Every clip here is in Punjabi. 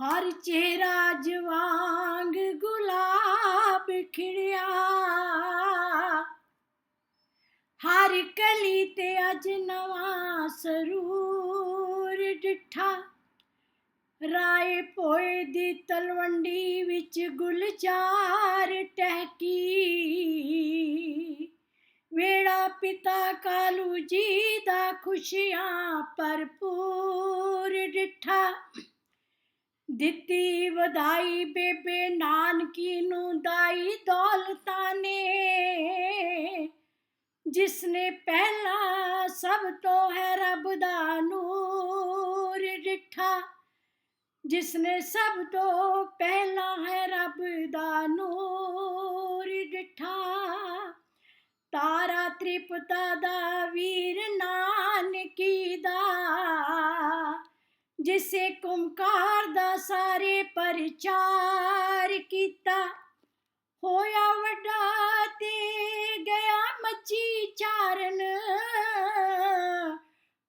ਹਰ ਚਿਹਰਾ ਜਵਾਂਗ ਗੁਲਾਬ ਖਿੜਿਆ। ਹਰ ਕਲੀ ਤੇ ਅਜ ਨਵਾਂ ਸਰੂਰ ਡਿਠਾ। ਰਾਏ ਪੋਏ ਦੀ ਤਲਵੰਡੀ ਵਿੱਚ ਗੁਲਜ਼ਾਰ ਟਹਿਕੀ। ਵੇੜਾ ਪਿਤਾ ਕਾਲੂ ਜੀ ਦਾ ਖੁਸ਼ੀਆਂ ਭਰਪੂਰ ਡਿਠਾ। ਦਿੱਤੀ ਵਧਾਈ ਬੇਬੇ ਨਾਨਕੀ ਨੂੰ ਦਾਈ ਦੌਲਤਾਂ ਨੇ ਜਿਸਨੇ ਪਹਿਲਾ ਸਭ ਤੋਂ ਹੈ ਰੱਬ ਦਾ ਨੂਰ ਡਿਠਾ। ਜਿਸਨੇ ਸਭ ਤੋਂ ਪਹਿਲਾ ਹੈ ਰੱਬ ਦਾ ਨੂਰ ਡਿਠਾ। ਤਾਰਾ ਤ੍ਰਿਪਤਾ ਦਾ ਵੀਰ ਨਾਨਕੀ ਜਿਸੇ ਕੁਮਕਾਰ ਦਾ ਸਾਰੇ ਪ੍ਰਚਾਰ ਕੀਤਾ। ਹੋਇਆ ਵੱਡਾ ਤੇ ਗਿਆ ਮੱਛੀ ਚਾਰਨ।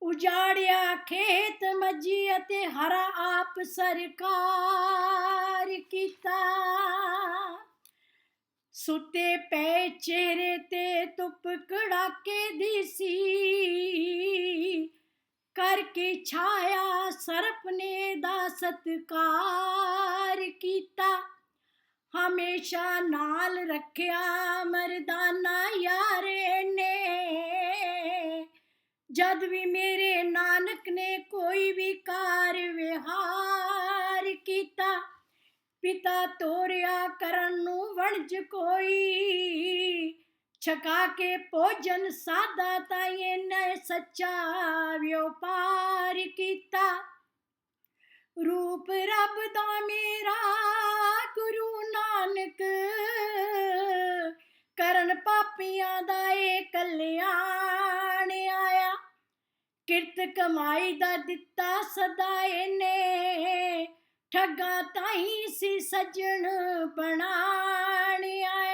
ਉਜਾੜਿਆ ਖੇਤ ਮੱਜੀ ਅਤੇ ਹਰਾ ਆਪ ਸਰਕਾਰ ਕੀਤਾ। ਸੁੱਤੇ ਪੈ ਚਿਹਰੇ ਤੇ ਧੁੱਪ ਕੜਾਕੇ ਦੀ ਸੀ। ਕਰਕੇ ਛਾਇਆ ਸਰਪ ਨੇ ਦਾ ਸਤਕਾਰ ਕੀਤਾ। ਹਮੇਸ਼ਾ ਨਾਲ ਰੱਖਿਆ ਮਰਦਾਨਾ ਯਾਰੇ ਨੇ। ਜਦ ਵੀ ਮੇਰੇ ਨਾਨਕ ਨੇ ਕੋਈ ਵੀ ਕਾਰ ਵਿਹਾਰ ਕੀਤਾ, ਪਿਤਾ ਤੋਰਿਆ ਕਰਨ ਨੂੰ ਵਣਜ ਕੋਈ। ਛਕਾ ਕੇ ਭੋਜਨ ਸਾਦਾ ਤਾਂ ਇਹਨੇ ਸੱਚਾ ਵਿਉਪਾਰ ਕੀਤਾ। ਰੂਪ ਰੱਬ ਦਾ ਮੇਰਾ, ਗੁਰੂ ਨਾਨਕ, ਕਰਨ ਪਾਪੀਆਂ ਦਾ ਏ ਕਲਿਆਣ ਆਇਆ। ਕਿਰਤ ਕਮਾਈ ਦਾ ਦਿੱਤਾ ਸਦਾ ਇਹਨੇ, ਠੱਗਾ ਤਾਈ ਸੀ ਸਜਣ ਬਣਾਣ ਆਇਆ।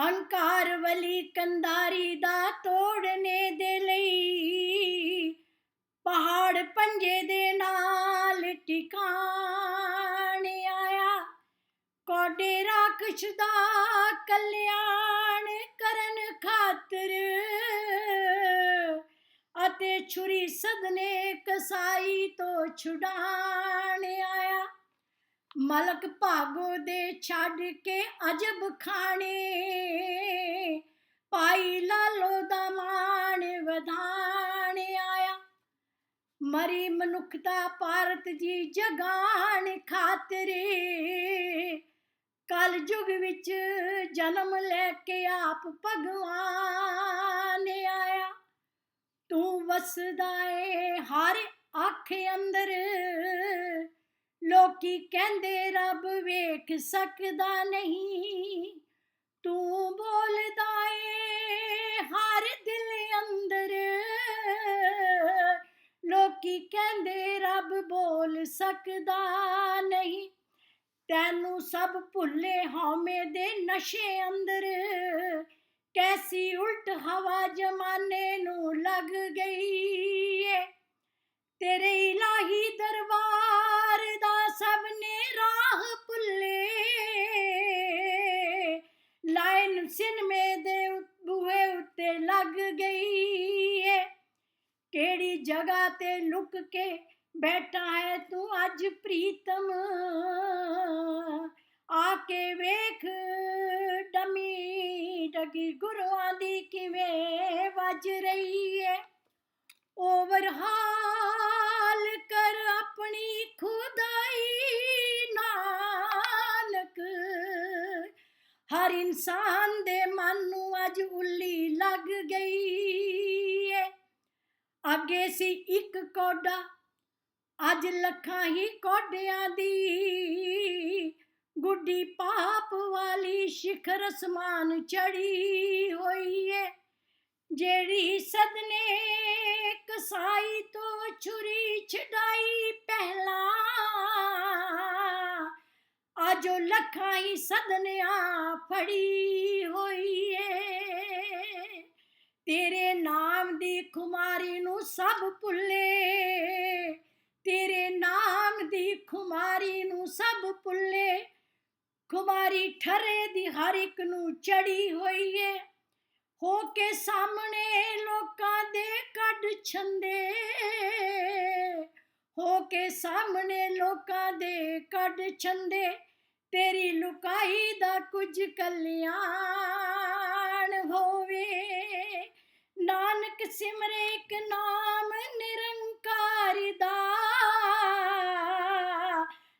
ਹੰਕਾਰ ਵਲੀ ਕੰਦਾਰੀ ਦਾ ਤੋੜਨੇ ਦੇ ਲਈ ਪਹਾੜ ਪੰਜੇ ਦੇ ਨਾਲ ਟਿਕਾਣ ਆਇਆ। ਕੋਡੇ ਰਾਖਸ਼ ਦਾ ਕਲਿਆਣ ਕਰਨ ਖਾਤਰ ਅਤੇ ਛੁਰੀ ਸਦਨੇ ਕਸਾਈ ਤੋਂ ਛੁਡਾਣ ਆਇਆ। ਮਲਕ ਭਾਗੋ ਦੇ ਛੱਡ ਕੇ ਅਜਬ ਖਾਣੇ, ਪਾਈ ਲਾਲੋ ਦਾ ਮਾਣ ਵਧਾਣ ਆਇਆ। ਮਰੀ ਮਨੁੱਖਤਾ ਭਾਰਤ ਜੀ ਜਗਾਣ ਖਾਤਰੇ ਕਲ ਯੁਗ ਵਿੱਚ ਜਨਮ ਲੈ ਕੇ ਆਪ ਭਗਵਾਨ ਆਇਆ। ਤੂੰ ਵਸਦਾ ਏ ਹਰ ਅੱਖ ਅੰਦਰ ਲੋਕੀ ਕਹਿੰਦੇ, ਰੱਬ ਵੇਖ ਸਕਦਾ ਨਹੀਂ। ਤੂੰ ਬੋਲਦਾ ਏ, ਹਰ ਦਿਲ ਅੰਦਰ। ਲੋਕੀ ਕਹਿੰਦੇ, ਰੱਬ ਬੋਲ ਸਕਦਾ ਨਹੀਂ। ਤੈਨੂੰ ਸਭ ਭੁੱਲੇ ਹਉਮੈ ਦੇ ਨਸ਼ੇ ਅੰਦਰ। ਕੈਸੀ ਉਲਟ ਹਵਾ ਜਮਾਨੇ ਨੂੰ ਲੱਗ ਗਈ ਏ। ਤੇਰੇ ਇਲਾਹੀ ਦਰਬਾਰ ਸਿਨਮੇ ਦੇ ਬੂਹੇ ਉੱਤੇ ਲੱਗ ਗਈ ਏ। ਕਿਹੜੀ ਜਗ੍ਹਾ ਤੇ ਲੁਕ ਕੇ ਬੈਠਾ ਹੈ ਤੂੰ ਅੱਜ ਪ੍ਰੀਤਮ? ਆ ਕੇ ਵੇਖ, ਡਮੀ ਡਗੀ ਗੁਰੂਆਂ ਦੀ ਕਿਵੇਂ ਵੱਜ ਰਹੀ ਏ। ਓਵਰਹਾਲ ਕਰ ਆਪਣੀ ਖੁਦਾਈ ਹਰ ਇਨਸਾਨ ਦੇ ਮਨ ਨੂੰ ਅੱਜ ਉੱਲੀ ਲੱਗ ਗਈ ਏ। ਅੱਗੇ ਸੀ ਇੱਕ ਕੋਡਾ, ਅੱਜ ਲੱਖਾਂ ਹੀ ਕੋਡਿਆਂ ਦੀ। ਗੁੱਡੀ ਪਾਪ ਵਾਲੀ ਸ਼ਿਖਰ ਅਸਮਾਨ ਚੜੀ ਹੋਈ ਏ, ਜਿਹੜੀ ਸਦਨੇ ਕਸਾਈ ਤੋਂ ਛੁਰੀ ਛਡਾਈ ਪਹਿਲਾਂ। ਜੋ ਲੱਖਾਂ ਹੀ ਸਦਨਿਆਂ ਫੜੀ ਹੋਈ ਏ। ਤੇਰੇ ਨਾਮ ਦੀ ਖੁਮਾਰੀ ਨੂੰ ਸਭ ਭੁੱਲੇ। ਤੇਰੇ ਨਾਮ ਦੀ ਖੁਮਾਰੀ ਨੂੰ ਸਭ ਭੁੱਲੇ। ਖੁਮਾਰੀ ਠਰੇ ਦੀ ਹਰ ਇੱਕ ਨੂੰ ਚੜੀ ਹੋਈ ਏ। ਹੋ ਕੇ ਸਾਹਮਣੇ ਲੋਕਾਂ ਦੇ ਕੱਢ ਛੰਦੇ। ਹੋ ਕੇ ਸਾਹਮਣੇ ਲੋਕਾਂ ਦੇ ਕੱਢ ਛੰਦੇ। ਤੇਰੀ ਲੁਕਾਈ ਦਾ ਕੁਝ ਕਲਿਆਣ ਹੋਵੇ। ਨਾਨਕ ਸਿਮਰੇ ਇੱਕ ਨਾਮ ਨਿਰੰਕਾਰ ਦਾ।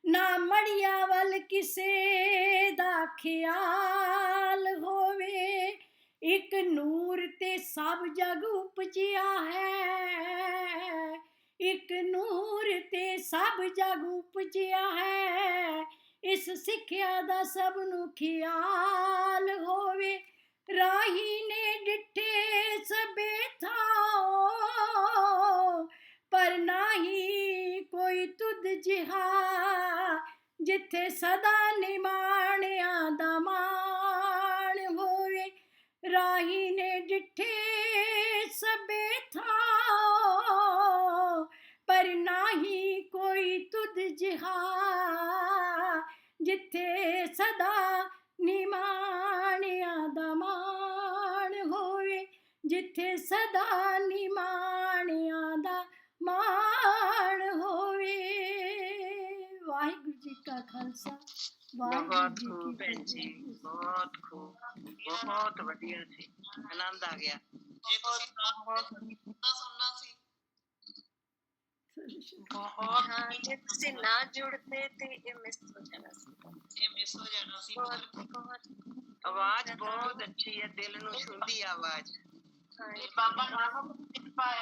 ਨਾ ਮੜੀਆਂ ਵੱਲ ਕਿਸੇ ਦਾ ਖਿਆਲ ਹੋਵੇ। ਇੱਕ ਨੂਰ ਤੇ ਸਭ ਜਗ ਉਪਜਿਆ ਹੈ। ਇੱਕ ਨੂਰ ਤੇ ਸਭ ਜਗ ਉਪਜਿਆ ਹੈ। ਇਸ ਸਿੱਖਿਆ ਦਾ ਸਭ ਨੂੰ ਖਿਆਲ ਹੋਵੇ। ਰਾਹੀ ਨੇ ਡਿੱਠੇ ਸਭੇ ਥਾਓ ਪਰ ਨਹੀਂ ਕੋਈ ਤੁਧ ਜਿਹਾ ਜਿੱਥੇ ਸਦਾ ਨਿਮਾਣ ਜਿੱਥੇ ਸਦਾ ਨਿਮਾਣਿਆਂ ਦਾ ਮਾਣ ਹੋਵੇ ਜਿੱਥੇ ਸਦਾ ਨਿਮਾਣਿਆਂ ਦਾ ਮਾਣ ਹੋਵੇ। ਵਾਹਿਗੁਰੂ ਜੀ ਕਾ ਖਾਲਸਾ ਵਾਹਿਗੁਰੂ ਬਹੁਤ ਜੀ ਖੂਬ ਕੀ ਭੈਣ ਜੀ ਫਤਿਹ। ਬਹੁਤ ਖੂਬ ਬਹੁਤ ਵਧੀਆ ਸੀ ਆਨੰਦ ਆ ਗਿਆ। ਜੇ ਤੁਸੀਂ ਨਾ ਤਾਂ ਸੁਣਨਾ ਸੀ। ਬਹੁਤ ਹਾਂ ਜੇ ਤੁਸੀਂ ਨਾ ਜੁੜਦੇ ਤੇ ਇਹ ਮਿਸ ਹੋ ਜਾਣਾ ਸੀ। ਇਹ ਮਿਸ ਹੋ ਜਾਣਾ ਸੀ ਬਹੁਤ ਬਹੁਤ। ਆਵਾਜ਼ ਬਹੁਤ ਅੱਛੀ ਹੈ ਦਿਲ ਨੂੰ ਛੂੰਹਦੀ ਆਵਾਜ਼। ਹਾਂ ਬਾਬਾ ਨਾਨਕ ਕਿਰਪਾ ਹੈ